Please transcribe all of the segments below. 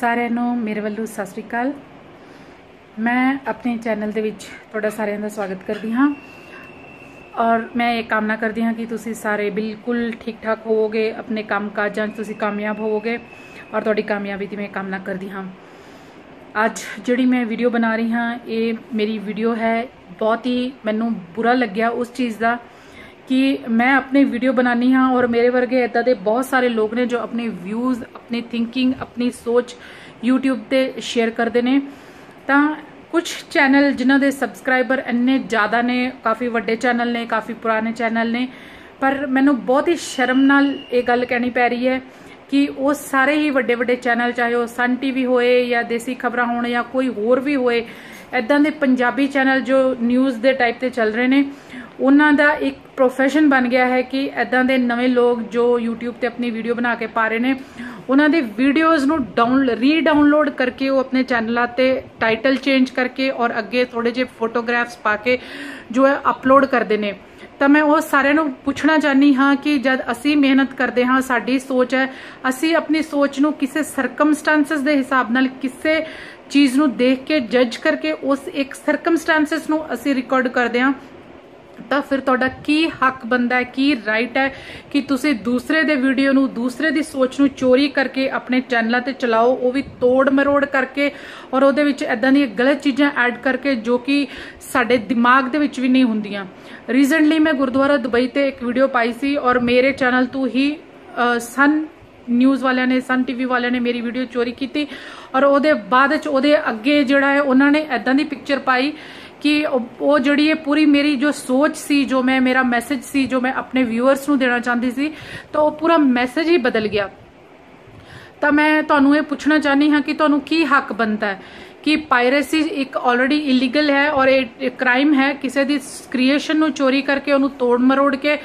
ਸਾਰਿਆਂ ਨੂੰ ਮੇਰੇ ਵੱਲੋਂ ਸਤਿ ਸ੍ਰੀ ਅਕਾਲ। ਮੈਂ ਆਪਣੇ ਚੈਨਲ ਦੇ ਵਿੱਚ ਤੁਹਾਡਾ ਸਾਰਿਆਂ ਦਾ ਸਵਾਗਤ ਕਰਦੀ ਹਾਂ। ਔਰ ਮੈਂ ਇਹ ਕਾਮਨਾ ਕਰਦੀ ਹਾਂ ਕਿ ਤੁਸੀਂ ਸਾਰੇ ਬਿਲਕੁਲ ਠੀਕ ਠਾਕ ਹੋਵੋਗੇ, ਆਪਣੇ ਕੰਮ ਕਾਜਾਂ 'ਚ ਤੁਸੀਂ ਕਾਮਯਾਬ ਹੋਵੋਗੇ ਔਰ ਤੁਹਾਡੀ ਕਾਮਯਾਬੀ ਦੀ ਮੈਂ ਕਾਮਨਾ ਕਰਦੀ ਹਾਂ। ਅੱਜ ਜਿਹੜੀ ਮੈਂ ਵੀਡੀਓ ਬਣਾ ਰਹੀ ਹਾਂ, ਇਹ ਮੇਰੀ ਵੀਡੀਓ ਹੈ, ਬਹੁਤ ਹੀ ਮੈਨੂੰ ਬੁਰਾ ਲੱਗਿਆ ਉਸ ਚੀਜ਼ ਦਾ। ਕਿ ਮੈਂ ਆਪਣੀ ਵੀਡੀਓ ਬਣਾਨੀ ਹਾਂ ਔਰ ਮੇਰੇ ਵਰਗੇ ਇਦਾਂ ਦੇ ਬਹੁਤ ਸਾਰੇ ਲੋਕ ਨੇ ਜੋ ਆਪਣੇ ਵਿਊਜ਼ ਆਪਣੀ ਥਿੰਕਿੰਗ ਆਪਣੀ ਸੋਚ YouTube ਤੇ ਸ਼ੇਅਰ ਕਰਦੇ ਨੇ। ਤਾਂ ਕੁਝ ਚੈਨਲ ਜਿਨ੍ਹਾਂ ਦੇ ਸਬਸਕ੍ਰਾਈਬਰ ਇੰਨੇ ਜ਼ਿਆਦਾ ਨੇ, ਕਾਫੀ ਵੱਡੇ ਚੈਨਲ ਨੇ, ਕਾਫੀ ਪੁਰਾਣੇ ਚੈਨਲ ਨੇ, ਪਰ ਮੈਨੂੰ ਬਹੁਤ ਹੀ ਸ਼ਰਮ ਨਾਲ ਇਹ ਗੱਲ ਕਹਿਣੀ ਪੈ ਰਹੀ ਹੈ ਕਿ ਉਹ ਸਾਰੇ ਹੀ ਵੱਡੇ ਵੱਡੇ ਚੈਨਲ ਚਾਹੇ ਉਹ ਸਨ ਟੀਵੀ ਹੋਏ ਜਾਂ ਦੇਸੀ ਖਬਰਾਂ ਹੋਣ ਜਾਂ ਕੋਈ ਹੋਰ ਵੀ ਹੋਏ ਐਦਾਂ ਦੇ ਪੰਜਾਬੀ ਚੈਨਲ ਜੋ ਨਿਊਜ਼ ਦੇ ਟਾਈਪ ਤੇ ਚੱਲ ਰਹੇ ਨੇ ਉਹਨਾਂ ਦਾ ਇੱਕ ਪ੍ਰੋਫੈਸ਼ਨ ਬਣ ਗਿਆ ਹੈ ਕਿ ਐਦਾਂ ਦੇ ਨਵੇਂ ਲੋਕ ਜੋ YouTube ਤੇ ਆਪਣੀ ਵੀਡੀਓ ਬਣਾ ਕੇ ਪਾ ਰਹੇ ਨੇ, ਉਹਨਾਂ ਦੇ ਵੀਡੀਓਜ਼ ਨੂੰ ਡਾਊਨ ਰੀ ਡਾਊਨਲੋਡ ਕਰਕੇ ਉਹ ਆਪਣੇ ਚੈਨਲਾਂ ਤੇ ਟਾਈਟਲ ਚੇਂਜ ਕਰਕੇ ਔਰ ਅੱਗੇ ਥੋੜੇ ਜਿਹੇ ਫੋਟੋਗ੍ਰਾਫਸ ਪਾ ਕੇ ਜੋ ਹੈ ਅਪਲੋਡ ਕਰਦੇ ਨੇ। ਤਾਂ ਮੈਂ ਉਹ ਸਾਰਿਆਂ ਨੂੰ ਪੁੱਛਣਾ ਚਾਹਨੀ ਹਾਂ ਕਿ ਜਦ ਅਸੀਂ ਮਿਹਨਤ ਕਰਦੇ ਹਾਂ, ਸਾਡੀ ਸੋਚ ਹੈ, ਅਸੀਂ ਆਪਣੀ ਸੋਚ ਨੂੰ ਕਿਸੇ ਸਰਕਮਸਟੈਂਸਸ ਦੇ ਹਿਸਾਬ ਨਾਲ ਕਿਸੇ ਚੀਜ਼ ਨੂੰ ਦੇਖ ਕੇ ਜੱਜ ਕਰਕੇ ਉਸ ਇੱਕ ਸਰਕਮਸਟੈਂਸਸ ਨੂੰ ਅਸੀਂ ਰਿਕਾਰਡ ਕਰਦੇ ਹਾਂ। ਤਾਂ ਫਿਰ ਤੁਹਾਡਾ ਕੀ ਹੱਕ ਬੰਦਾ ਹੈ, ਕੀ ਰਾਈਟ ਹੈ ਕਿ ਤੁਸੀਂ ਦੂਸਰੇ ਦੇ ਵੀਡੀਓ ਨੂੰ, ਦੂਸਰੇ ਦੀ ਸੋਚ ਨੂੰ ਚੋਰੀ ਕਰਕੇ ਆਪਣੇ ਚੈਨਲਾਂ ਤੇ ਚਲਾਓ, ਉਹ ਵੀ ਤੋੜ ਮਰੋੜ ਕਰਕੇ ਔਰ ਉਹਦੇ ਵਿੱਚ ਐਦਾਂ ਦੀਆਂ ਗਲਤ ਚੀਜ਼ਾਂ ਐਡ ਕਰਕੇ ਜੋ ਕਿ ਸਾਡੇ ਦਿਮਾਗ ਦੇ ਵਿੱਚ ਵੀ ਨਹੀਂ ਹੁੰਦੀਆਂ। ਰੀਸੈਂਟਲੀ ਮੈਂ ਗੁਰਦੁਆਰਾ ਦੁਬਈ ਤੇ ਇੱਕ ਵੀਡੀਓ ਪਾਈ ਸੀ ਔਰ ਮੇਰੇ ਚੈਨਲ ਤੋਂ ਹੀ ਸਨ ਨਿਊਜ਼ ਵਾਲਿਆਂ ਨੇ ਸਨ ਟੀਵੀ ਵਾਲਿਆਂ ਨੇ ਮੇਰੀ ਵੀਡੀਓ ਚੋਰੀ ਕੀਤੀ ਔਰ ਉਹਦੇ ਬਾਅਦ ਵਿੱਚ ਉਹਦੇ ਅੱਗੇ ਜਿਹੜਾ ਹੈ, ਉਹਨਾਂ ਨੇ ਐਦਾਂ ਦੀ ਪਿਕਚਰ ਪਾਈ ਕਿ ਉਹ ਜਿਹੜੀ ਇਹ ਪੂਰੀ ਮੇਰੀ ਜੋ ਸੋਚ ਸੀ, ਜੋ ਮੈਂ ਮੇਰਾ ਮੈਸੇਜ ਸੀ, ਜੋ ਮੈਂ ਆਪਣੇ ਵਿਊਅਰਸ ਨੂੰ ਦੇਣਾ ਚਾਹੁੰਦੀ ਸੀ, ਤਾਂ ਉਹ ਪੂਰਾ ਮੈਸੇਜ ਹੀ ਬਦਲ ਗਿਆ। ਤਾਂ ਮੈਂ ਤੁਹਾਨੂੰ ਇਹ ਪੁੱਛਣਾ ਚਾਹਨੀ ਹਾਂ ਕਿ ਤੁਹਾਨੂੰ ਕੀ ਹੱਕ ਬਣਦਾ ਹੈ? ਕਿ ਪਾਇਰੇਸੀ ਇੱਕ ਆਲਰੇਡੀ ਇਲੀਗਲ ਹੈ ਔਰ ਇਹ ਕ੍ਰਾਈਮ ਹੈ, ਕਿਸੇ ਦੀ ਕ੍ਰੀਏਸ਼ਨ ਨੂੰ ਚੋਰੀ ਕਰਕੇ ਉਹਨੂੰ ਤੋੜ ਮਰੋੜ ਕੇ,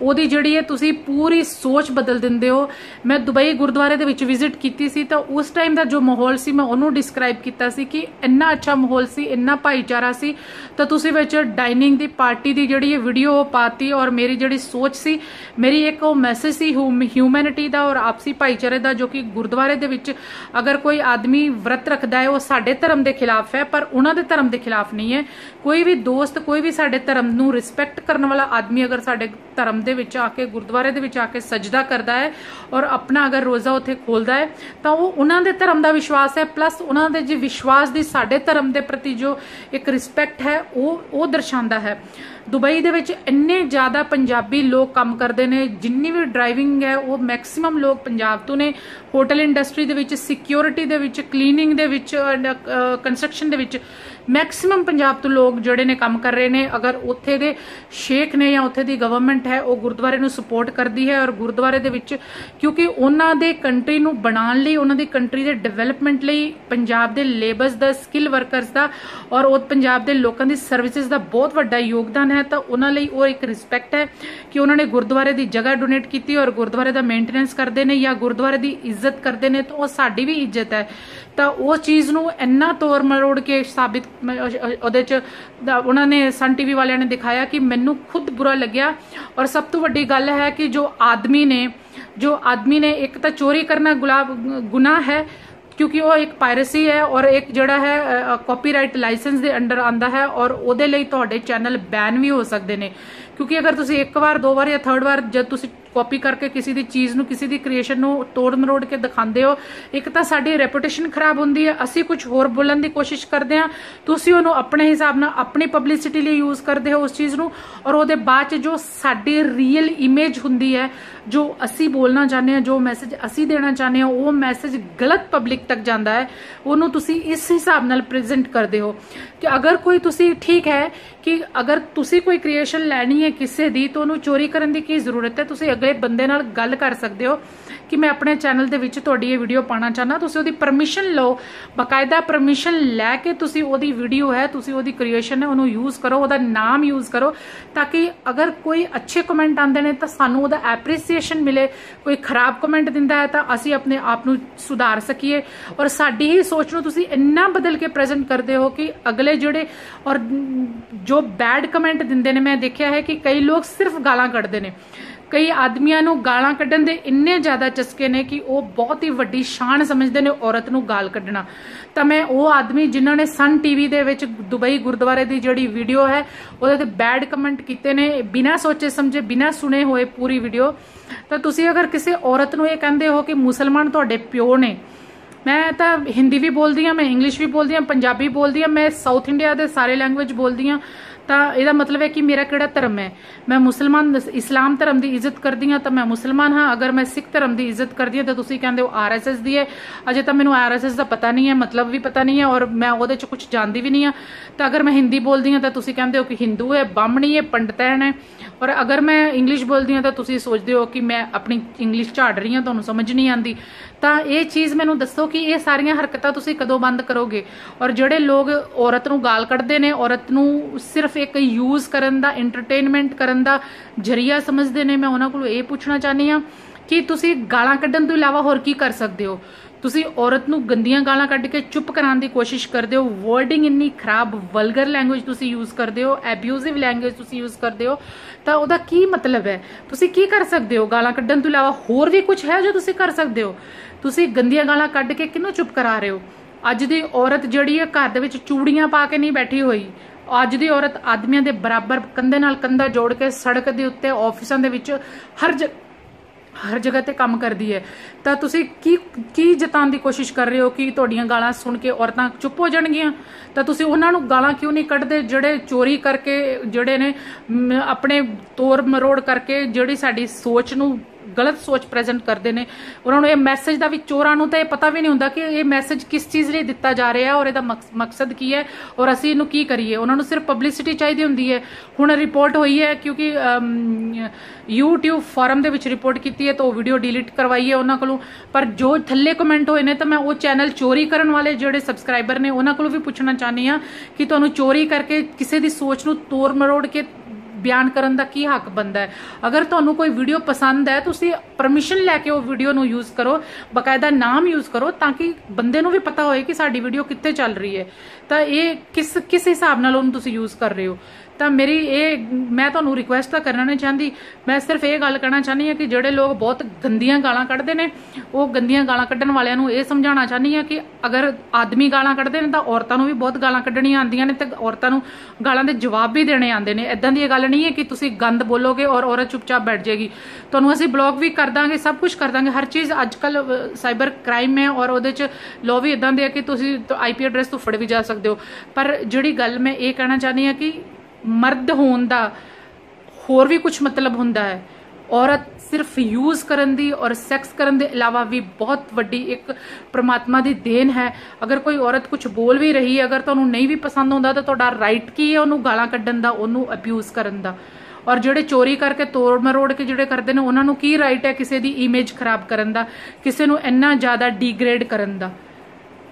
ਉਹਦੀ ਜਿਹੜੀ ਹੈ ਤੁਸੀਂ ਪੂਰੀ ਸੋਚ ਬਦਲ ਦਿੰਦੇ ਹੋ। ਮੈਂ ਦੁਬਈ ਗੁਰਦੁਆਰੇ ਦੇ ਵਿੱਚ ਵਿਜ਼ਿਟ ਕੀਤੀ ਸੀ ਤਾਂ ਉਸ ਟਾਈਮ ਦਾ ਜੋ ਮਾਹੌਲ ਸੀ, ਮੈਂ ਉਹਨੂੰ ਡਿਸਕ੍ਰਾਈਬ ਕੀਤਾ ਸੀ ਕਿ ਇੰਨਾ ਅੱਛਾ ਮਾਹੌਲ ਸੀ, ਇੰਨਾ ਭਾਈਚਾਰਾ ਸੀ। ਤਾਂ ਤੁਸੀਂ ਵਿੱਚ ਡਾਈਨਿੰਗ ਦੀ ਪਾਰਟੀ ਦੀ ਜਿਹੜੀ ਇਹ ਵੀਡੀਓ ਪਾਤੀ ਔਰ ਮੇਰੀ ਜਿਹੜੀ ਸੋਚ ਸੀ, ਮੇਰੀ ਇੱਕ ਉਹ ਮੈਸੇਜ ਸੀ ਹਿਊਮੈਨਿਟੀ ਦਾ ਔਰ ਆਪਸੀ ਭਾਈਚਾਰੇ ਦਾ ਜੋ ਕਿ ਗੁਰਦੁਆਰੇ ਦੇ ਵਿੱਚ ਅਗਰ ਕੋਈ ਆਦਮੀ ਵਰਤ ਰੱਖਦਾ ਹੈ, ਉਹ ਸਾਡੇ ਧਰਮ ਦੇ ਖਿਲਾਫ ਹੈ, ਪਰ ਉਹਨਾਂ ਦੇ ਧਰਮ ਦੇ ਖਿਲਾਫ ਨਹੀਂ ਹੈ। ਕੋਈ ਵੀ ਦੋਸਤ, ਕੋਈ ਵੀ ਸਾਡੇ ਧਰਮ ਨੂੰ ਰਿਸਪੈਕਟ ਕਰਨ ਵਾਲਾ ਆਦਮੀ ਅਗਰ ਸਾਡੇ ਧਰਮ ਦੇ ਵਿੱਚ ਆ ਕੇ, ਗੁਰਦੁਆਰੇ ਦੇ ਵਿੱਚ ਆ ਕੇ ਸਜਦਾ ਕਰਦਾ ਹੈ ਔਰ ਆਪਣਾ ਅਗਰ ਰੋਜ਼ਾ ਉੱਥੇ ਖੋਲਦਾ ਹੈ, ਤਾਂ ਉਹ ਉਹਨਾਂ ਦੇ ਧਰਮ ਦਾ ਵਿਸ਼ਵਾਸ ਹੈ ਪਲੱਸ ਉਹਨਾਂ ਦੇ ਜੀ ਵਿਸ਼ਵਾਸ ਦੀ ਸਾਡੇ ਧਰਮ ਦੇ ਪ੍ਰਤੀ ਜੋ ਇੱਕ ਰਿਸਪੈਕਟ ਹੈ, ਉਹ ਉਹ ਦਰਸਾਉਂਦਾ ਹੈ। ਦੁਬਈ ਦੇ ਵਿੱਚ ਇੰਨੇ ਜ਼ਿਆਦਾ ਪੰਜਾਬੀ ਲੋਕ ਕੰਮ ਕਰਦੇ ਨੇ, ਜਿੰਨੀ ਵੀ ਡਰਾਈਵਿੰਗ ਹੈ, ਉਹ ਮੈਕਸਿਮਮ ਲੋਕ ਪੰਜਾਬ ਤੋਂ ਨੇ। ਹੋਟਲ ਇੰਡਸਟਰੀ ਦੇ ਵਿੱਚ ਸਿਕਿਉਰਿਟੀ ਦੇ ਵਿੱਚ ਕਲੀਨਿੰਗ ਦੇ ਵਿੱਚ ਕੰਸਟਰਕਸ਼ਨ ਦੇ ਵਿੱਚ ਮੈਕਸਿਮਮ ਪੰਜਾਬ ਤੋਂ ਲੋਕ ਜਿਹੜੇ ਨੇ ਕੰਮ ਕਰ ਰਹੇ ਨੇ, ਅਗਰ ਉੱਥੇ ਦੇ ਸ਼ੇਖ ਨੇ ਜਾਂ ਉੱਥੇ ਦੀ ਗਵਰਨਮੈਂਟ ਹੈ, ਉਹ ਗੁਰਦੁਆਰੇ ਨੂੰ ਸਪੋਰਟ ਕਰਦੀ ਹੈ ਔਰ ਗੁਰਦੁਆਰੇ ਦੇ ਵਿੱਚ ਕਿਉਂਕਿ ਉਹਨਾਂ ਦੇ ਕੰਟਰੀ ਨੂੰ ਬਣਾਉਣ ਲਈ, ਉਹਨਾਂ ਦੀ ਕੰਟਰੀ ਦੇ ਡਿਵੈਲਪਮੈਂਟ ਲਈ ਪੰਜਾਬ ਦੇ ਲੇਬਰਸ ਦਾ ਸਕਿੱਲ ਵਰਕਰਸ ਦਾ ਔਰ ਉਹ ਪੰਜਾਬ ਦੇ ਲੋਕਾਂ ਦੀ ਸਰਵਿਸਿਜ਼ ਦਾ ਬਹੁਤ ਵੱਡਾ ਯੋਗਦਾਨ ਹੈ, ਤਾਂ ਉਹਨਾਂ ਲਈ ਉਹ ਇੱਕ ਰਿਸਪੈਕਟ ਹੈ ਕਿ ਉਹਨਾਂ ਨੇ ਗੁਰਦੁਆਰੇ ਦੀ ਜਗ੍ਹਾ ਡੋਨੇਟ ਕੀਤੀ ਔਰ ਗੁਰਦੁਆਰੇ ਦਾ ਮੇਨਟੇਨੈਂਸ ਕਰਦੇ ਨੇ ਜਾਂ ਗੁਰਦੁਆਰੇ ਦੀ ਇੱਜ਼ਤ ਕਰਦੇ ਨੇ, ਤਾਂ ਉਹ ਸਾਡੀ ਵੀ ਇੱਜ਼ਤ ਹੈ। ਤਾਂ ਉਹ ਚੀਜ਼ ਨੂੰ ਇੰਨਾ ਤੋੜ ਮਰੋੜ ਕੇ ਸਾਬਿਤ ਉਹਦੇ ਚ ਉਹਨਾਂ ਨੇ ਸਨ ਟੀਵੀ ਵਾਲਿਆਂ ਨੇ ਦਿਖਾਇਆ ਕਿ ਮੈਨੂੰ ਖੁਦ ਬੁਰਾ ਲੱਗਿਆ। ਔਰ ਸਭ ਤੋਂ ਵੱਡੀ ਗੱਲ ਹੈ ਕਿ ਜੋ ਆਦਮੀ ਨੇ ਜੋ ਆਦਮੀ ਨੇ ਇੱਕ ਤਾਂ ਚੋਰੀ ਕਰਨਾ ਗੁਲਾਬ, ਗੁਨਾਹ ਹੈ, ਕਿਉਂਕਿ ਉਹ ਇੱਕ ਪਾਇਰੇਸੀ ਹੈ ਔਰ ਇੱਕ ਜਿਹੜਾ ਹੈ ਕਾਪੀਰਾਈਟ ਲਾਇਸੈਂਸ ਦੇ ਅੰਡਰ ਆਂਦਾ ਹੈ ਔਰ ਉਹਦੇ ਲਈ ਤੁਹਾਡੇ ਚੈਨਲ ਬੈਨ ਵੀ ਹੋ ਸਕਦੇ ਨੇ। ਕਿਉਂਕਿ ਅਗਰ ਤੁਸੀਂ ਇੱਕ ਵਾਰ, ਦੋ ਵਾਰ ਜਾਂ ਥਰਡ ਵਾਰ ਜਦ ਤੁਸੀਂ ਕਾਪੀ ਕਰਕੇ ਕਿਸੇ ਦੀ ਚੀਜ਼ ਨੂੰ, ਕਿਸੇ ਦੀ ਕ੍ਰੀਏਸ਼ਨ ਨੂੰ ਤੋੜ ਮਰੋੜ ਕੇ ਦਿਖਾਉਂਦੇ ਹੋ। ਇੱਕ ਤਾਂ ਸਾਡੀ ਰੈਪੂਟੇਸ਼ਨ ਖਰਾਬ ਹੁੰਦੀ ਹੈ। ਅਸੀਂ ਕੁਝ ਹੋਰ ਬੋਲਣ ਦੀ ਕੋਸ਼ਿਸ਼ ਕਰਦੇ ਹਾਂ। ਤੁਸੀਂ ਉਹਨੂੰ ਆਪਣੇ ਹਿਸਾਬ ਨਾਲ ਆਪਣੀ ਪਬਲਿਸਿਟੀ ਲਈ ਯੂਜ਼ ਕਰਦੇ ਹੋ ਉਸ ਚੀਜ਼ ਨੂੰ ਔਰ ਉਹਦੇ ਬਾਅਦ ਚ ਜੋ ਸਾਡੀ ਰੀਅਲ ਇਮੇਜ ਹੁੰਦੀ ਹੈ, ਜੋ ਅਸੀਂ ਬੋਲਣਾ ਚਾਹੁੰਦੇ ਹਾਂ, ਜੋ ਮੈਸੇਜ ਅਸੀਂ ਦੇਣਾ ਚਾਹੁੰਦੇ ਹਾਂ, ਉਹ ਮੈਸੇਜ ਗਲਤ ਪਬਲਿਕ ਤੱਕ ਜਾਂਦਾ ਹੈ। ਉਹਨੂੰ ਤੁਸੀਂ ਇਸ ਹਿਸਾਬ ਨਾਲ ਪ੍ਰੈਜ਼ੈਂਟ ਕਰਦੇ ਹੋ। ਕਿ ਅਗਰ ਕੋਈ ਤੁਸੀਂ, ਠੀਕ ਹੈ ਕਿ ਅਗਰ ਤੁਸੀਂ ਕੋਈ ਕ੍ਰੀਏਸ਼ਨ ਲੈਣੀ ਹੈ ਕਿਸੇ ਦੀ, ਤਾਂ ਉਹਨੂੰ ਚੋਰੀ ਕਰਨ ਦੀ ਕੀ ਜ਼ਰੂਰਤ ਹੈ? ਤੁਸੀਂ ਅਗਲੇ ਬੰਦੇ ਨਾਲ ਗੱਲ ਕਰ ਸਕਦੇ ਹੋ ਕਿ ਮੈਂ ਆਪਣੇ ਚੈਨਲ ਦੇ ਵਿੱਚ ਤੁਹਾਡੀ ਇਹ ਵੀਡੀਓ ਪਾਣਾ ਚਾਹਨਾ ਤੁਸੀਂ ਉਹਦੀ ਪਰਮਿਸ਼ਨ ਲਓ। ਬਕਾਇਦਾ ਪਰਮਿਸ਼ਨ ਲੈ ਕੇ ਤੁਸੀਂ ਉਹਦੀ ਵੀਡੀਓ ਹੈ, ਤੁਸੀਂ ਉਹਦੀ ਕ੍ਰੀਏਸ਼ਨ ਹੈ, ਉਹਨੂੰ ਯੂਜ਼ ਕਰੋ, ਉਹਦਾ ਨਾਮ ਯੂਜ਼ ਕਰੋ, ਤਾਂ ਕਿ ਅਗਰ ਕੋਈ ਅੱਛੇ ਕਮੈਂਟ ਆਉਂਦੇ ਨੇ, ਤਾਂ ਸਾਨੂੰ ਉਹਦਾ ਐਪਰੀਸੀਏਸ਼ਨ ਮਿਲੇ। ਕੋਈ ਖਰਾਬ ਕਮੈਂਟ ਦਿੰਦਾ ਹੈ, ਤਾਂ ਅਸੀਂ ਆਪਣੇ ਆਪ ਨੂੰ ਸੁਧਾਰ ਸਕੀਏ। ਔਰ ਸਾਡੀ ਹੀ ਸੋਚ ਨੂੰ ਤੁਸੀਂ ਇੰਨਾ ਬਦਲ ਕੇ ਪ੍ਰੈਜ਼ੈਂਟ ਕਰਦੇ ਹੋ ਕਿ ਅਗਲੇ ਜਿਹੜੇ ਔਰ ਜੋ ਬੈਡ ਕਮੈਂਟ ਦਿੰਦੇ ਨੇ, ਮੈਂ ਦੇਖਿਆ ਹੈ ਕਿ ਕਈ ਲੋਕ ਸਿਰਫ ਗਾਲਾਂ ਕੱਢਦੇ ਨੇ। ਕਈ ਆਦਮੀਆਂ ਨੂੰ ਗਾਲਾਂ ਕੱਢਣ ਦੇ ਇੰਨੇ ਜ਼ਿਆਦਾ ਚਸਕੇ ਨੇ ਕਿ ਉਹ ਬਹੁਤ ਹੀ ਵੱਡੀ ਸ਼ਾਨ ਸਮਝਦੇ ਨੇ ਔਰਤ ਨੂੰ ਗਾਲ ਕੱਢਣਾ। ਤਾਂ ਮੈਂ ਉਹ ਆਦਮੀ ਜਿਨ੍ਹਾਂ ਨੇ ਸਨ ਟੀਵੀ ਦੇ ਵਿੱਚ ਦੁਬਈ ਗੁਰਦੁਆਰੇ ਦੀ ਜਿਹੜੀ ਵੀਡੀਓ ਹੈ, ਉਹਦੇ ਤੇ ਬੈਡ ਕਮੈਂਟ ਕੀਤੇ ਨੇ, ਬਿਨਾਂ ਸੋਚੇ ਸਮਝੇ, ਬਿਨਾਂ ਸੁਣੇ ਹੋਏ ਪੂਰੀ ਵੀਡੀਓ ਤਾਂ ਤੁਸੀਂ ਅਗਰ ਕਿਸੇ ਔਰਤ ਨੂੰ ਇਹ ਕਹਿੰਦੇ ਹੋ ਕਿ ਮੁਸਲਮਾਨ ਤੁਹਾਡੇ ਪਿਓ ਨੇ ਮੈਂ ਤਾਂ ਹਿੰਦੀ ਵੀ ਬੋਲਦੀ ਆ ਮੈਂ ਇੰਗਲਿਸ਼ ਵੀ ਬੋਲਦੀ ਆ ਪੰਜਾਬੀ ਬੋਲਦੀ ਆ ਮੈਂ ਸਾਊਥ ਇੰਡੀਆ ਦੇ ਸਾਰੇ ਲੈਂਗੁਏਜ ਬੋਲਦੀ ਆ ਤਾਂ ਇਹਦਾ ਮਤਲਬ ਹੈ ਕਿ ਮੇਰਾ ਕਿਹੜਾ ਧਰਮ ਹੈ? ਮੈਂ ਮੁਸਲਮਾਨ ਇਸਲਾਮ ਧਰਮ ਦੀ ਇੱਜ਼ਤ ਕਰਦੀ ਹਾਂ ਤਾਂ ਮੈਂ ਮੁਸਲਮਾਨ ਹਾਂ। ਅਗਰ ਮੈਂ ਸਿੱਖ ਧਰਮ ਦੀ ਇੱਜ਼ਤ ਕਰਦੀ ਹਾਂ ਤਾਂ ਤੁਸੀਂ ਕਹਿੰਦੇ ਹੋ ਆਰਐਸਐਸ ਦੀ ਹੈ। ਅਜੇ ਤਾਂ ਮੈਨੂੰ ਆਰਐਸਐਸ ਦਾ ਪਤਾ ਨਹੀਂ ਹੈ, ਮਤਲਬ ਵੀ ਪਤਾ ਨਹੀਂ ਹੈ ਔਰ ਮੈਂ ਉਹਦੇ ਚ ਕੁਝ ਜਾਣਦੀ ਵੀ ਨਹੀਂ ਹਾਂ। ਤਾਂ ਅਗਰ ਮੈਂ ਹਿੰਦੀ ਬੋਲਦੀ ਹਾਂ ਤਾਂ ਤੁਸੀਂ ਕਹਿੰਦੇ ਹੋ ਕਿ ਹਿੰਦੂ ਹੈ, ਬਾਹਮਣੀ ਹੈ ਪੰਡਤੈਣ ਹੈ ਔਰ ਅਗਰ ਮੈਂ ਇੰਗਲਿਸ਼ ਬੋਲਦੀ ਹਾਂ ਤਾਂ ਤੁਸੀਂ ਸੋਚਦੇ ਹੋ ਕਿ ਮੈਂ ਆਪਣੀ ਇੰਗਲਿਸ਼ ਝਾੜ ਰਹੀ ਹਾਂ, ਤੁਹਾਨੂੰ ਸਮਝ ਨਹੀਂ ਆਂਦੀ ਤਾਂ ਇਹ ਚੀਜ਼ ਮੈਨੂੰ ਦੱਸੋ ਕਿ ਇਹ ਸਾਰੀਆਂ ਹਰਕਤਾਂ ਤੁਸੀਂ ਕਦੋਂ ਬੰਦ ਕਰੋਗੇ? ਔਰ ਜਿਹੜੇ ਲੋਕ ਔਰਤ ਨੂੰ ਗਾਲ ਕੱਢਦੇ ਨੇ, ਔਰਤ ਨੂੰ ਸਿਰਫ ਇੱਕ ਯੂਜ਼ ਕਰਨ ਦਾ ਐਂਟਰਟੇਨਮੈਂਟ ਕਰਨ ਦਾ ਜਰੀਆ ਸਮਝਦੇ ਨੇ, ਮੈਂ ਉਹਨਾਂ ਕੋਲੋਂ ਇਹ ਪੁੱਛਣਾ ਚਾਹਨੀ ਆ ਕਿ ਤੁਸੀਂ ਗਾਲਾਂ ਕੱਢਣ ਤੋਂ ਇਲਾਵਾ ਹੋਰ ਕੀ ਕਰ ਸਕਦੇ ਹੋ? ਤੁਸੀਂ ਔਰਤ ਨੂੰ ਗੰਦੀਆਂ ਗਾਲਾਂ ਕੱਢ ਕੇ ਚੁੱਪ ਕਰਾਉਣ ਦੀ ਕੋਸ਼ਿਸ਼ ਕਰਦੇ ਹੋ ਵਰਡਿੰਗ ਇੰਨੀ ਖਰਾਬ ਵਲਗਰ ਲੈਂਗੁਏਜ ਤੁਸੀਂ ਯੂਜ਼ ਕਰਦੇ ਹੋ ਐਬਿਊਜ਼ਿਵ ਲੈਂਗੁਏਜ ਤੁਸੀਂ ਯੂਜ਼ ਕਰਦੇ ਹੋ, ਤਾਂ ਉਹਦਾ ਕੀ ਮਤਲਬ ਹੈ? ਤੁਸੀਂ ਕੀ ਕਰ ਸਕਦੇ ਹੋ ਗਾਲਾਂ ਕੱਢਣ ਤੋਂ ਇਲਾਵਾ ਹੋਰ ਵੀ ਕੁਝ ਹੈ ਜੋ ਤੁਸੀਂ ਕਰ ਸਕਦੇ ਹੋ? ਤੁਸੀਂ ਗੰਦੀਆਂ ਗਾਲਾਂ ਕੱਢ ਕੇ ਕਿੰਨੂੰ ਚੁੱਪ ਕਰਾ ਰਹੇ ਹੋ? ਅੱਜ ਦੀ ਔਰਤ ਜਿਹੜੀ ਹੈ ਘਰ ਦੇ ਵਿੱਚ ਚੂੜੀਆਂ ਪਾ ਕੇ ਨਹੀਂ ਬੈਠੀ ਹੋਈ ਅੱਜ ਦੀ ਔਰਤ ਆਦਮੀਆਂ ਦੇ ਬਰਾਬਰ ਕੰਧੇ ਨਾਲ ਕੰਧਾ ਜੋੜ ਕੇ ਸੜਕ ਦੇ ਉੱਤੇ ਆਫਿਸਾਂ ਦੇ ਵਿੱਚ ਹਰ ਹਰ ਜਗ੍ਹਾ ਤੇ ਕੰਮ ਕਰਦੀ ਹੈ। ਤਾਂ ਤੁਸੀਂ ਕੀ ਕੀ ਜਤਾਉਣ ਦੀ ਕੋਸ਼ਿਸ਼ ਕਰ ਰਹੇ ਹੋ? ਕਿ ਤੁਹਾਡੀਆਂ ਗਾਲਾਂ ਸੁਣ ਕੇ ਔਰਤਾਂ ਚੁੱਪ ਹੋ ਜਾਣਗੀਆਂ? ਤਾਂ ਤੁਸੀਂ ਉਹਨਾਂ ਨੂੰ ਗਾਲਾਂ ਕਿਉਂ ਨਹੀਂ ਕੱਢਦੇ ਜਿਹੜੇ ਚੋਰੀ ਕਰਕੇ, ਜਿਹੜੇ ਨੇ ਆਪਣੇ ਤੋਰ ਮਰੋੜ ਕਰਕੇ, ਜਿਹੜੀ ਸਾਡੀ ਸੋਚ ਨੂੰ ਗਲਤ ਸੋਚ ਪ੍ਰੈਜ਼ੈਂਟ ਕਰਦੇ ਨੇ। ਉਹਨਾਂ ਨੂੰ ਇਹ ਮੈਸੇਜ ਦਾ ਵੀ ਚੋਰਾਂ ਨੂੰ ਤਾਂ ਇਹ ਪਤਾ ਵੀ ਨਹੀਂ ਹੁੰਦਾ ਕਿ ਇਹ ਮੈਸੇਜ ਕਿਸ ਚੀਜ਼ ਲਈ ਦਿੱਤਾ ਜਾ ਰਿਹਾ ਔਰ ਇਹਦਾ ਮਕਸਦ ਕੀ ਹੈ ਔਰ ਅਸੀਂ ਇਹਨੂੰ ਕੀ ਕਰੀਏ? ਉਹਨਾਂ ਨੂੰ ਸਿਰਫ ਪਬਲਿਸਿਟੀ ਚਾਹੀਦੀ ਹੁੰਦੀ ਹੈ। ਹੁਣ ਰਿਪੋਰਟ ਹੋਈ ਹੈ ਕਿਉਂਕਿ YouTube ਫੋਰਮ ਦੇ ਵਿੱਚ ਰਿਪੋਰਟ ਕੀਤੀ ਹੈ ਤਾਂ ਉਹ ਵੀਡੀਓ ਡਿਲੀਟ ਕਰਵਾਈ ਹੈ ਉਹਨਾਂ ਕੋਲੋਂ। ਪਰ ਜੋ ਥੱਲੇ ਕਮੈਂਟ ਹੋਏ ਨੇ ਤਾਂ ਮੈਂ ਉਹ ਚੈਨਲ ਚੋਰੀ ਕਰਨ ਵਾਲੇ ਜਿਹੜੇ ਸਬਸਕ੍ਰਾਈਬਰ ਨੇ ਉਹਨਾਂ ਕੋਲੋਂ ਵੀ ਪੁੱਛਣਾ ਚਾਹਨੀ ਆ ਕਿ ਤੁਹਾਨੂੰ ਚੋਰੀ ਕਰਕੇ ਕਿਸੇ ਦੀ ਸੋਚ ਨੂੰ ਤੋੜ ਮਰੋੜ ਕੇ ਬਿਆਨ ਕਰਨ ਦਾ ਕੀ ਹੱਕ ਬੰਦਾ ਹੈ? ਅਗਰ ਤੁਹਾਨੂੰ ਕੋਈ ਵੀਡੀਓ ਪਸੰਦ ਹੈ, ਤੁਸੀਂ ਪਰਮਿਸ਼ਨ ਲੈ ਕੇ ਉਹ ਵੀਡੀਓ ਨੂੰ ਯੂਜ਼ ਕਰੋ, ਬਕਾਇਦਾ ਨਾਮ ਯੂਜ਼ ਕਰੋ, ਤਾਂ ਕਿ ਬੰਦੇ ਨੂੰ ਵੀ ਪਤਾ ਹੋਏ ਕਿ ਸਾਡੀ ਵੀਡੀਓ ਕਿੱਥੇ ਚੱਲ ਰਹੀ ਹੈ। ਤਾਂ ਇਹ ਕਿਸ ਕਿਸ ਹਿਸਾਬ ਨਾਲ ਉਹਨੂੰ ਤੁਸੀਂ ਯੂਜ਼ ਕਰ ਰਹੇ ਹੋ? ਤਾਂ ਮੇਰੀ ਇਹ, ਮੈਂ ਤੁਹਾਨੂੰ ਰਿਕੁਐਸਟ ਤਾਂ ਕਰਨਾ ਨਹੀਂ ਚਾਹੁੰਦੀ। ਮੈਂ ਸਿਰਫ ਇਹ ਗੱਲ ਕਹਿਣਾ ਚਾਹਨੀ ਹਾਂ ਕਿ ਜਿਹੜੇ ਲੋਕ ਬਹੁਤ ਗੰਦੀਆਂ ਗਾਲਾਂ ਕੱਢਦੇ ਨੇ, ਉਹ ਗੰਦੀਆਂ ਗਾਲਾਂ ਕੱਢਣ ਵਾਲਿਆਂ ਨੂੰ ਇਹ ਸਮਝਾਉਣਾ ਚਾਹਨੀ ਹਾਂ ਕਿ ਅਗਰ ਆਦਮੀ ਗਾਲਾਂ ਕੱਢਦੇ ਨੇ ਤਾਂ ਔਰਤਾਂ ਨੂੰ ਵੀ ਬਹੁਤ ਗਾਲਾਂ ਕੱਢਣੀਆਂ ਆਉਂਦੀਆਂ ਨੇ ਤੇ ਔਰਤਾਂ ਨੂੰ ਗਾਲਾਂ ਦੇ ਜਵਾਬ ਵੀ ਦੇਣੇ ਆਉਂਦੇ ਨੇ। ਇਦਾਂ ਦੀ ਇਹ ਗੱਲ ਨਹੀਂ ਹੈ ਕਿ ਤੁਸੀਂ ਗੰਦ ਬੋਲੋਗੇ ਔਰ ਔਰਤ ਚੁੱਪਚਾਪ ਬੈਠ ਜਾਏਗੀ। ਤੁਹਾਨੂੰ ਅਸੀਂ ਬਲੌਕ ਵੀ ਕਰ ਦਾਂਗੇ, ਸਭ ਕੁਝ ਕਰ ਦਾਂਗੇ। ਹਰ ਚੀਜ਼ ਅੱਜ ਕੱਲ ਸਾਈਬਰ ਕ੍ਰਾਈਮ ਹੈ ਔਰ ਉਹਦੇ ਚ ਲੋ ਵੀ ਇਦਾਂ ਦੇ ਆ ਕਿ ਤੁਸੀਂ ਆਈਪੀ ਐਡਰੈਸ ਤੋਂ ਫੜ ਵੀ ਜਾ ਸਕਦੇ ਹੋ। ਪਰ ਜਿਹੜੀ ਗੱਲ ਮੈਂ ਇਹ ਕਹਿਣਾ ਚਾਹਨੀ ਹਾਂ ਕਿ ਮਰਦ ਹੋਣ ਦਾ ਹੋਰ ਵੀ ਕੁਝ ਮਤਲਬ ਹੁੰਦਾ ਹੈ। ਔਰਤ ਸਿਰਫ ਯੂਜ਼ ਕਰਨ ਦੀ ਔਰ ਸੈਕਸ ਕਰਨ ਦੇ ਇਲਾਵਾ ਵੀ ਬਹੁਤ ਵੱਡੀ ਇੱਕ ਪ੍ਰਮਾਤਮਾ ਦੀ ਦੇਣ ਹੈ। ਅਗਰ ਕੋਈ ਔਰਤ ਕੁਝ ਬੋਲ ਵੀ ਰਹੀ ਹੈ, ਅਗਰ ਤੁਹਾਨੂੰ ਨਹੀਂ ਵੀ ਪਸੰਦ ਆਉਂਦਾ, ਤਾਂ ਤੁਹਾਡਾ ਰਾਈਟ ਕੀ ਹੈ ਉਹਨੂੰ ਗਾਲਾਂ ਕੱਢਣ ਦਾ, ਉਹਨੂੰ ਅਬਿਊਜ਼ ਕਰਨ ਦਾ? ਔਰ ਜਿਹੜੇ ਚੋਰੀ ਕਰਕੇ ਤੋੜ ਮਰੋੜ ਕੇ ਜਿਹੜੇ ਕਰਦੇ ਨੇ, ਉਹਨਾਂ ਨੂੰ ਕੀ ਰਾਈਟ ਹੈ ਕਿਸੇ ਦੀ ਇਮੇਜ ਖਰਾਬ ਕਰਨ ਦਾ, ਕਿਸੇ ਨੂੰ ਇੰਨਾ ਜ਼ਿਆਦਾ ਡੀਗ੍ਰੇਡ ਕਰਨ ਦਾ?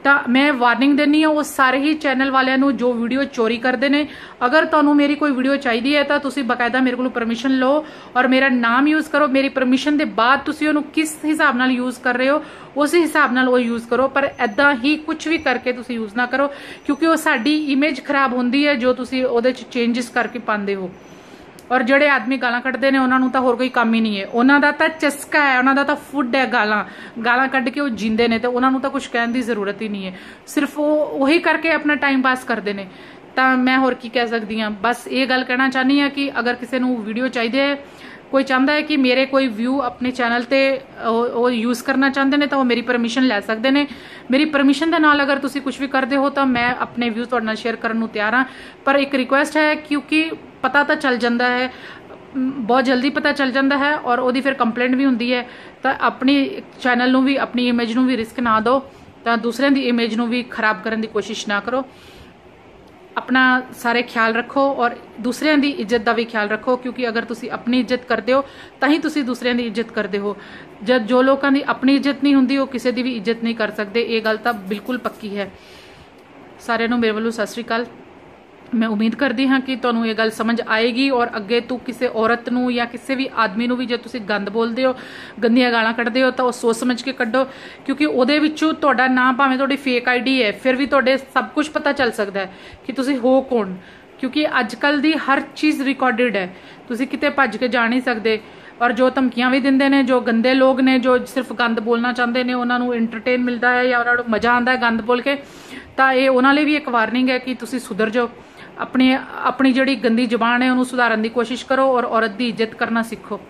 ਤਾਂ ਮੈਂ ਵਾਰਨਿੰਗ ਦੇਣੀ ਆ ਉਹ ਸਾਰੇ ਹੀ ਚੈਨਲ ਵਾਲਿਆਂ ਨੂੰ ਜੋ ਵੀਡੀਓ ਚੋਰੀ ਕਰਦੇ ਨੇ। ਅਗਰ ਤੁਹਾਨੂੰ ਮੇਰੀ ਕੋਈ ਵੀਡੀਓ ਚਾਹੀਦੀ ਹੈ ਤਾਂ ਤੁਸੀਂ ਬਕਾਇਦਾ ਮੇਰੇ ਕੋਲੋਂ ਪਰਮਿਸ਼ਨ ਲਓ ਔਰ ਮੇਰਾ ਨਾਮ ਯੂਜ਼ ਕਰੋ। ਮੇਰੀ ਪਰਮਿਸ਼ਨ ਦੇ ਬਾਅਦ ਤੁਸੀਂ ਉਹਨੂੰ ਕਿਸ ਹਿਸਾਬ ਨਾਲ ਯੂਜ਼ ਕਰ ਰਹੇ ਹੋ, ਉਸ ਹਿਸਾਬ ਨਾਲ ਉਹ ਯੂਜ਼ ਕਰੋ। ਪਰ ਐਦਾਂ ਹੀ ਕੁਝ ਵੀ ਕਰਕੇ ਤੁਸੀਂ ਯੂਜ਼ ਨਾ ਕਰੋ, ਕਿਉਂਕਿ ਉਹ ਸਾਡੀ ਇਮੇਜ ਖਰਾਬ ਹੁੰਦੀ ਹੈ ਜੋ ਤੁਸੀਂ ਉਹਦੇ ਚ ਚੇਂਜਸ ਕਰਕੇ ਪਾਉਂਦੇ ਹੋ। ਔਰ ਜਿਹੜੇ ਆਦਮੀ ਗਾਲਾਂ ਕੱਢਦੇ ਨੇ, ਉਹਨਾਂ ਨੂੰ ਤਾਂ ਹੋਰ ਕੋਈ ਕੰਮ ਹੀ ਨਹੀਂ ਹੈ। ਉਹਨਾਂ ਦਾ ਤਾਂ ਚਸਕਾ ਹੈ, ਉਹਨਾਂ ਦਾ ਤਾਂ ਫੁੱਡ ਹੈ ਗਾਲਾਂ। ਗਾਲਾਂ ਕੱਢ ਕੇ ਉਹ ਜਿੰਦੇ ਨੇ ਤੇ ਉਹਨਾਂ ਨੂੰ ਤਾਂ ਕੁਝ ਕਹਿਣ ਦੀ ਜ਼ਰੂਰਤ ਹੀ ਨਹੀਂ ਹੈ। ਸਿਰਫ ਉਹ, ਉਹੀ ਕਰਕੇ ਆਪਣਾ ਟਾਈਮ ਪਾਸ ਕਰਦੇ ਨੇ। ਤਾਂ ਮੈਂ ਹੋਰ ਕੀ ਕਹਿ ਸਕਦੀ ਹਾਂ। ਬਸ ਇਹ ਗੱਲ ਕਹਿਣਾ ਚਾਹਨੀ ਆ ਕਿ ਅਗਰ ਕਿਸੇ ਨੂੰ ਵੀਡੀਓ ਚਾਹੀਦੀ ਹੈ ਕੋਈ ਚਾਹੁੰਦਾ ਹੈ ਕਿ ਮੇਰੇ ਕੋਈ ਵਿਊ ਆਪਣੇ ਚੈਨਲ ਤੇ ਉਹ ਯੂਜ਼ ਕਰਨਾ ਚਾਹੁੰਦੇ ਨੇ, ਤਾਂ ਉਹ ਮੇਰੀ ਪਰਮਿਸ਼ਨ ਲੈ ਸਕਦੇ ਨੇ। ਮੇਰੀ ਪਰਮਿਸ਼ਨ ਦੇ ਨਾਲ ਅਗਰ ਤੁਸੀਂ ਕੁਝ ਵੀ ਕਰਦੇ ਹੋ, ਤਾਂ ਮੈਂ ਆਪਣੇ ਵਿਊ ਤੁਹਾਡੇ ਨਾਲ ਸ਼ੇਅਰ ਕਰਨ ਨੂੰ ਤਿਆਰ ਹਾਂ। ਪਰ ਇੱਕ ਰਿਕੁਐਸਟ ਹੈ ਕਿਉਂਕਿ ਪਤਾ ਤਾਂ ਚੱਲ ਜਾਂਦਾ ਹੈ ਬਹੁਤ ਜਲਦੀ ਪਤਾ ਚੱਲ ਜਾਂਦਾ ਹੈ ਔਰ ਉਹਦੀ ਫਿਰ ਕੰਪਲੇਂਟ ਵੀ ਹੁੰਦੀ ਹੈ। ਤਾਂ ਆਪਣੀ ਚੈਨਲ ਨੂੰ ਵੀ, ਆਪਣੀ ਇਮੇਜ ਨੂੰ ਵੀ ਰਿਸਕ ਨਾ ਦਿਓ, ਤਾਂ ਦੂਸਰਿਆਂ ਦੀ ਇਮੇਜ ਨੂੰ ਵੀ ਖਰਾਬ ਕਰਨ ਦੀ ਕੋਸ਼ਿਸ਼ ਨਾ ਕਰੋ। ਆਪਣਾ ਸਾਰੇ ਖਿਆਲ ਰੱਖੋ ਔਰ ਦੂਸਰਿਆਂ ਦੀ ਇੱਜ਼ਤ ਦਾ ਵੀ ਖਿਆਲ ਰੱਖੋ, ਕਿਉਂਕਿ ਅਗਰ ਤੁਸੀਂ ਆਪਣੀ ਇੱਜ਼ਤ ਕਰਦੇ ਹੋ, ਤਾਂ ਹੀ ਤੁਸੀਂ ਦੂਸਰਿਆਂ ਦੀ ਇੱਜ਼ਤ ਕਰਦੇ ਹੋ। ਜਦ ਜੋ ਲੋਕਾਂ ਦੀ ਆਪਣੀ ਇੱਜ਼ਤ ਨਹੀਂ ਹੁੰਦੀ, ਉਹ ਕਿਸੇ ਦੀ ਵੀ ਇੱਜ਼ਤ ਨਹੀਂ ਕਰ ਸਕਦੇ, ਇਹ ਗੱਲ ਤਾਂ ਬਿਲਕੁਲ ਪੱਕੀ ਹੈ। ਸਾਰਿਆਂ ਨੂੰ ਮੇਰੇ ਵੱਲੋਂ ਸਤਿ ਸ੍ਰੀ ਅਕਾਲ। ਮੈਂ ਉਮੀਦ ਕਰਦੀ ਹਾਂ ਕਿ ਤੁਹਾਨੂੰ ਇਹ ਗੱਲ ਸਮਝ ਆਏਗੀ ਔਰ ਅੱਗੇ ਤੂੰ ਕਿਸੇ ਔਰਤ ਨੂੰ ਜਾਂ ਕਿਸੇ ਵੀ ਆਦਮੀ ਨੂੰ ਵੀ ਜੇ ਤੁਸੀਂ ਗੰਦ ਬੋਲਦੇ ਹੋ, ਗੰਦੀਆਂ ਗਾਲਾਂ ਕੱਢਦੇ ਹੋ ਤਾਂ ਉਹ ਸੋਚ ਸਮਝ ਕੇ ਕੱਢੋ, ਕਿਉਂਕਿ ਉਹਦੇ ਵਿੱਚੋਂ ਤੁਹਾਡਾ ਨਾਮ ਭਾਵੇਂ ਤੁਹਾਡੀ ਫੇਕ ਆਈਡੀ ਹੈ, ਫਿਰ ਵੀ ਤੁਹਾਡੇ ਸਭ ਕੁਝ ਪਤਾ ਚੱਲ ਸਕਦਾ ਹੈ ਕਿ ਤੁਸੀਂ ਹੋ ਕੌਣ। ਕਿਉਂਕਿ ਅੱਜ ਕੱਲ ਦੀ ਹਰ ਚੀਜ਼ ਰਿਕਾਰਡਡ ਹੈ। ਤੁਸੀਂ ਕਿਤੇ ਭੱਜ ਕੇ ਜਾ ਨਹੀਂ ਸਕਦੇ ਔਰ ਜੋ ਧਮਕੀਆਂ ਵੀ ਦਿੰਦੇ ਨੇ, ਜੋ ਗੰਦੇ ਲੋਕ ਨੇ, ਜੋ ਸਿਰਫ ਗੰਦ ਬੋਲਣਾ ਚਾਹੁੰਦੇ ਨੇ, ਉਹਨਾਂ ਨੂੰ ਐਂਟਰਟੇਨ ਮਿਲਦਾ ਹੈ ਜਾਂ ਉਹਨਾਂ ਨੂੰ ਮਜ਼ਾ ਆਉਂਦਾ ਹੈ ਗੰਦ ਬੋਲ ਕੇ, ਤਾਂ ਇਹ ਉਹਨਾਂ ਲਈ ਵੀ ਇੱਕ ਵਾਰਨਿੰਗ ਹੈ ਕਿ ਤੁਸੀਂ ਸੁਧਰ ਜਾਓ। ਆਪਣੀ ਆਪਣੀ ਜਿਹੜੀ ਗੰਦੀ ਜ਼ੁਬਾਨ ਹੈ, ਉਹਨੂੰ ਸੁਧਾਰਨ ਦੀ ਕੋਸ਼ਿਸ਼ ਕਰੋ ਔਰ ਔਰਤ ਦੀ ਇੱਜ਼ਤ ਕਰਨਾ ਸਿੱਖੋ।